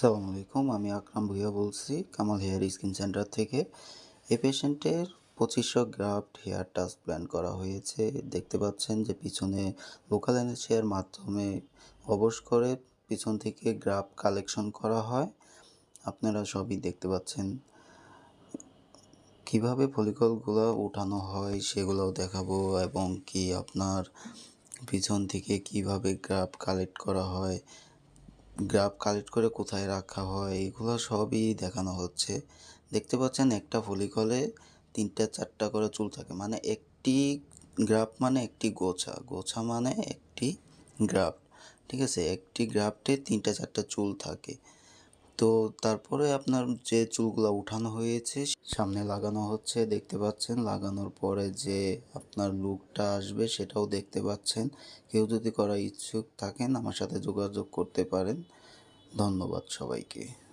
আসসালামু আলাইকুম, আমি আকরাম ভুইয়া বলছি কামাল হেয়ার স্কিন সেন্টার থেকে। এই পেশেন্টের পঁচিশশো গ্রাফট হেয়ার ট্রান্সপ্ল্যান্ট করা হয়েছে। দেখতে পাচ্ছেন যে পিছনে লোকাল অ্যানেসিয়ার মাধ্যমে অবশ করে পিছন থেকে গ্রাফ কালেকশন করা হয়। আপনারা সবই দেখতে পাচ্ছেন। কীভাবে ফলিকলগুলো উঠানো হয় সেগুলোও দেখাবো এবং কি আপনার পিছন থেকে কীভাবে গ্রাফ কালেক্ট করা হয় গ্রাফ কালেক্ট করে কোথায় রাখা হয়, এগুলো সবই দেখানো হচ্ছে। দেখতে পাচ্ছেন একটা ফলিকলে তিনটা, চারটা করে চুল থাকে। মানে একটি গ্রাফ মানে একটি গোছা। গোছা মানে একটি গ্রাফ ঠিক আছে? একটি গ্রাফটে তিনটা, চারটা চুল থাকে। তো তারপরে আপনার যে চুলগুলা উঠানো হয়েছে, সামনে লাগানো হচ্ছে, দেখতে পাচ্ছেন। লাগানোর পরে যে আপনার লুকটা আসবে, সেটাও দেখতে পাচ্ছেন। কেউ যদি করার ইচ্ছুক থাকেন, আমার সাথে যোগাযোগ করতে পারেন। ধন্যবাদ সবাইকে।